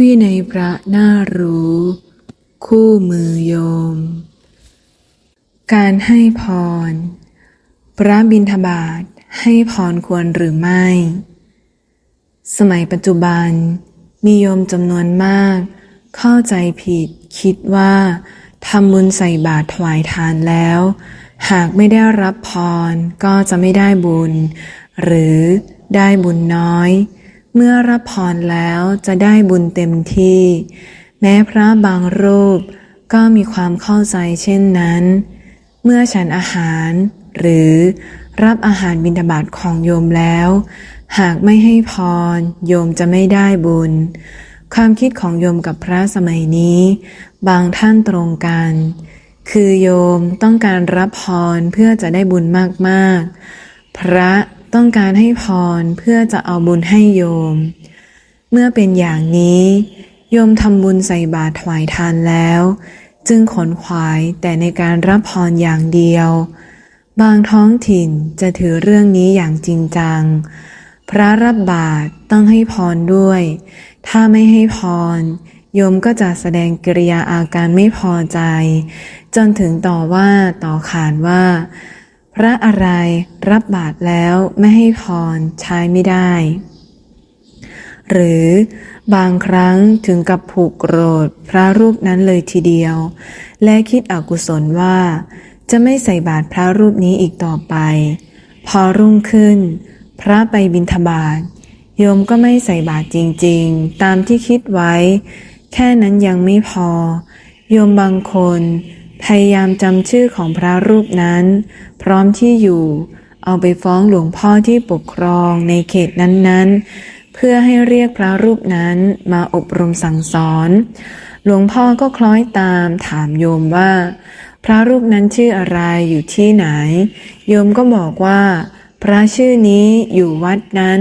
วินัยพระน่ารู้ คู่มือโยม การให้พร พระบิณฑบาตให้พรควรหรือไม่ สมัยปัจจุบัน มีโยมจำนวนมาก เข้าใจผิดคิดว่าทำบุญใส่บาตรถวายทานแล้ว หากไม่ได้รับพรก็จะไม่ได้บุญ หรือได้บุญน้อย เมื่อรับพรแล้วจะได้บุญเต็มที่ แม้พระบางรูปก็มีความเข้าใจเช่นนั้น เมื่อฉันอาหาร หรือรับอาหารบิณฑบาตของโยมแล้ว หากไม่ให้พร โยมจะไม่ได้บุญ ความคิดของโยมกับพระสมัยนี้ บางท่านตรงกัน คือโยมต้องการรับพรเพื่อจะได้บุญมากๆ พระ ต้องการให้พรเพื่อจะเอาบุญให้โยม เมื่อเป็นอย่างนี้ โยมทำบุญใส่บาตรถวายทานแล้ว จึงขนขวายแต่ในการรับพรอย่างเดียว บางท้องถิ่นจะถือเรื่องนี้อย่างจริงจัง พระรับบาตรต้องให้พรด้วย ถ้าไม่ให้พร โยมก็จะแสดงกิริยาอาการไม่พอใจ จนถึงต่อว่าต่อขานว่า ระอะไรรับบาตรแล้วไม่ให้พรใช้ไม่ได้ หรือบางครั้งถึงกับผูกโกรธพระรูปนั้นเลยทีเดียว และคิดอกุศลว่า จะไม่ใส่บาตรพระรูปนี้อีกต่อไป พอรุ่งขึ้น พระไปบิณฑบาตโยมก็ไม่ใส่บาตรจริงๆ ตามที่คิดไว้ แค่นั้นยังไม่พอ โยมบางคน พยายามจำชื่อของพระรูปนั้น พร้อมที่อยู่ เอาไปฟ้องหลวงพ่อที่ปกครองในเขตนั้นๆ เพื่อให้เรียกพระรูปนั้นมาอบรมสั่งสอน หลวงพ่อก็คล้อยตามถามโยมว่า พระรูปนั้นชื่ออะไรอยู่ที่ไหน โยมก็บอกว่า พระชื่อนี้อยู่วัดนั้น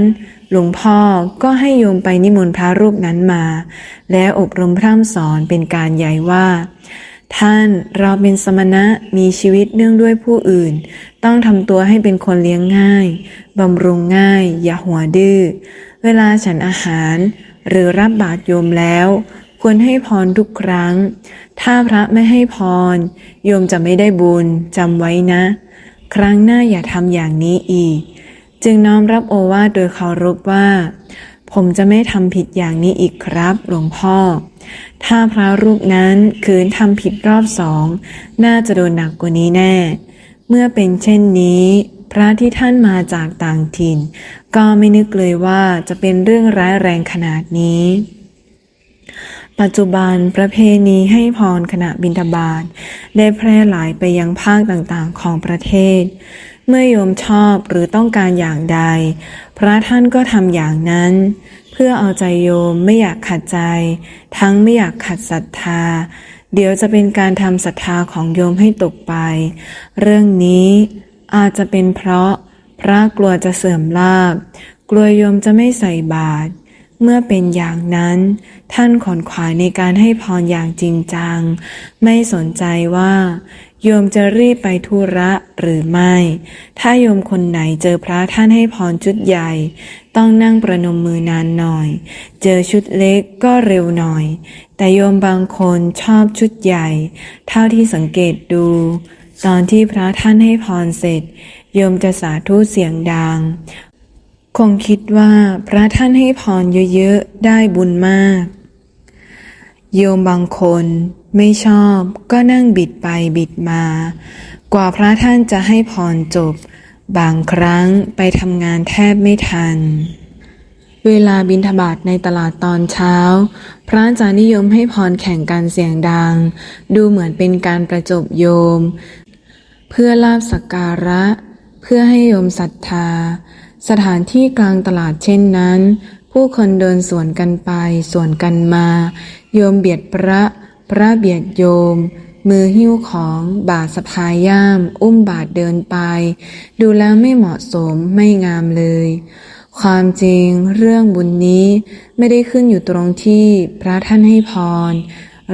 หลวงพ่อก็ให้โยมไปนิมนต์พระรูปนั้นมา แล้วอบรมพร่ำสอนเป็นการใหญ่ว่า ท่านเราเป็นสมณะมีชีวิตเนื่องด้วยผู้อื่น ต้องทำตัวให้เป็นคนเลี้ยงง่ายบำรุงง่าย อย่าหัวดื้อ เวลาฉันอาหาร หรือรับบาตรโยมแล้ว ควรให้พรทุกครั้ง ถ้าพระไม่ให้พร โยมจะไม่ได้บุญจำไว้นะ ครั้งหน้าอย่าทำอย่างนี้อีก จึงน้อมรับโอวาทโดยเคารพว่า ผมจะไม่ทำผิดอย่างนี้อีกครับ หลวงพ่อถ้าพระรูปนั้นคืนทำผิดรอบสอง น่าจะโดนหนักกว่านี้แน่ เมื่อเป็นเช่นนี้ พระที่ท่านมาจากต่างถิ่น ก็ไม่นึกเลยว่าจะเป็นเรื่องร้ายแรงขนาดนี้ ปัจจุบันประเพณีให้พรขณะบิณฑบาตได้แพร่หลายไปยังภาคต่างๆของประเทศเมื่อโยมชอบหรือต้องการอย่างใด พระท่านก็ทำอย่างนั้น พื่อเอาใจโยมไม่อยากขัดใจ ทั้งไม่อยากขัดศรัทธา เดี๋ยวจะเป็นการทำศรัทธาของโยมให้ตกไป เรื่องนี้อาจจะเป็นเพราะพระกลัวจะเสื่อมลาบกลัวโยมจะไม่ใส่บาตร เมื่อเป็นอย่างนั้น ท่านขอนขวายในการให้พรอย่างจริงจัง ไม่สนใจว่า โยมจะรีบไปธุระหรือไม่ ถ้าโยมคนไหนเจอพระท่านให้พรชุดใหญ่ ต้องนั่งประนมมือนานหน่อย เจอชุดเล็กก็เร็วหน่อย แต่โยมบางคนชอบชุดใหญ่ เท่าที่สังเกตดู ตอนที่พระท่านให้พรเสร็จ โยมจะสาธุเสียงดัง คงคิดว่าพระท่านให้พรเยอะๆ ได้บุญมาก โยมบางคนไม่ชอบก็นั่งบิดไปบิดมา กว่าพระท่านจะให้พรจบ บางครั้งไปทำงานแทบไม่ทัน เวลาบินทบาทในตลาดตอนเช้า พระอาจะนิยมให้พรแข่งกันเสียงดัง ดูเหมือนเป็นการประจบโยม เพื่อลาบสักการะ เพื่อให้โยมศรัทธา สถานที่กลางตลาดเช่นนั้น ผู้คนเดินสวนกันไปสวนกันมา โยมเบียดพระ พระเบียดโยม มือหิ้วของบาทสะพายย่าม อุ้มบาทเดินไป ดูแล้วไม่เหมาะสมไม่งามเลย ความจริงเรื่องบุญนี้ไม่ได้ขึ้นอยู่ตรงที่พระท่านให้พร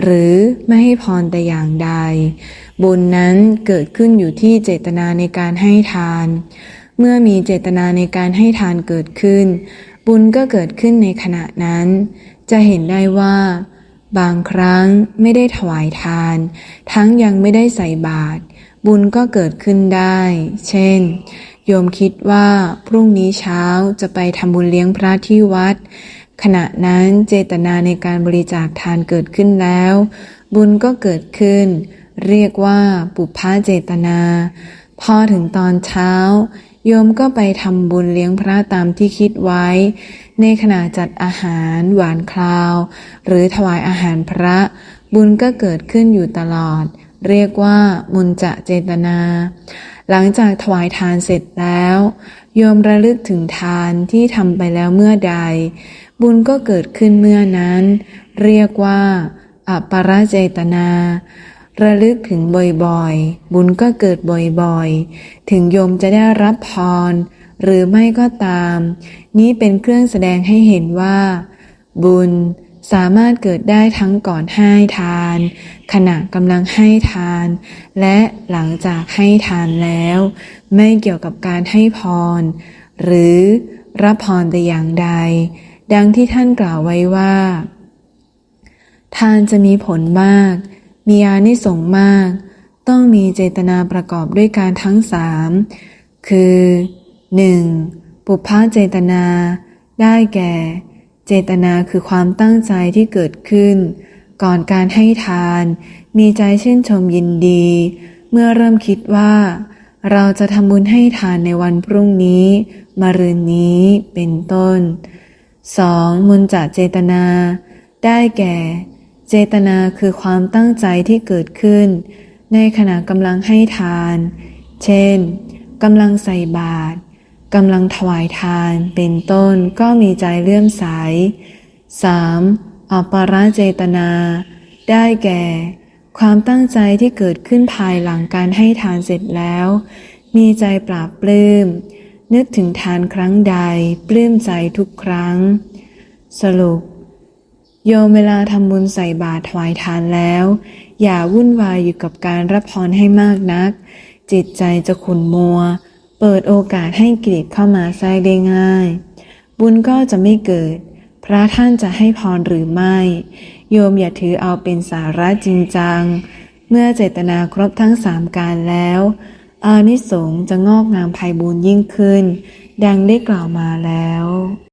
หรือไม่ให้พรแต่อย่างใด บุญนั้นเกิดขึ้นอยู่ที่เจตนาในการให้ทาน เมื่อมีเจตนาในการให้ทานเกิดขึ้น บุญก็เกิดขึ้นในขณะนั้น จะเห็นได้ว่า บางครั้งไม่ได้ถวายทาน ทั้งยังไม่ได้ใส่บาตรบุญก็เกิดขึ้นได้ เช่น โยมคิดว่าพรุ่งนี้เช้าจะไปทำบุญเลี้ยงพระที่วัด ขณะนั้นเจตนาในการบริจาคทานเกิดขึ้นแล้ว บุญก็เกิดขึ้น เรียกว่าปุพพะเจตนา พอถึงตอนเช้า โยมก็ไปทำบุญเลี้ยงพระตามที่คิดไว้ ในขณะจัดอาหารหวานคราว หรือถวายอาหารพระ บุญก็เกิดขึ้นอยู่ตลอด เรียกว่ามุนจะเจตนา หลังจากถวายทานเสร็จแล้ว โยมระลึกถึงทานที่ทำไปแล้วเมื่อใด บุญก็เกิดขึ้นเมื่อนั้น เรียกว่าอปรเจตนา ระลึกถึงบ่อยๆ บุญก็เกิดบ่อยๆ ถึงโยมจะได้รับพร หรือไม่ก็ตาม นี้เป็นเครื่องแสดงให้เห็นว่า บุญสามารถเกิดได้ทั้งก่อนให้ทาน ขณะกำลังให้ทาน และหลังจากให้ทานแล้ว ไม่เกี่ยวกับการให้พร หรือรับพรแต่อย่างใด ดังที่ท่านกล่าวไว้ว่า ทานจะมีผลมาก มีอานิสงส์มาก ต้องมีเจตนาประกอบด้วยการทั้งสามคือ 1. ปุพพะเจตนา ได้แก่ เจตนาคือความตั้งใจที่เกิดขึ้น ก่อนการให้ทาน มีใจชื่นชมยินดี เมื่อเริ่มคิดว่า เราจะทำบุญให้ทานในวันพรุ่งนี้มะรืนนี้เป็นต้น 2. มุนจะเจตนา ได้แก่ เจตนาคือความตั้งใจที่เกิดขึ้น ในขณะกำลังให้ทาน เช่นกำลังใส่บาตรกำลังถวายทานเป็นต้นก็มีใจเลื่อมใส 3. อัปปาราเจตนา ได้แก่ ความตั้งใจที่เกิดขึ้นภายหลังการให้ทานเสร็จแล้ว มีใจปราบปลื้ม นึกถึงทานครั้งใด ปลื้มใจทุกครั้ง สรุป โยมเวลาทำบุญใส่บาตรถวายทานแล้ว อย่าวุ่นวายอยู่กับการรับพรให้มากนัก จิตใจจะขุ่นมัว เปิดโอกาสให้กิเลสเข้ามาแทรกได้ง่าย บุญก็จะไม่เกิด พระท่านจะให้พรหรือไม่ โยมอย่าถือเอาเป็นสาระจริงจัง เมื่อเจตนาครบทั้งสามการแล้วอานิสงส์จะงอกงามไพบูรย์ยิ่งขึ้น ดังได้กล่าวมาแล้ว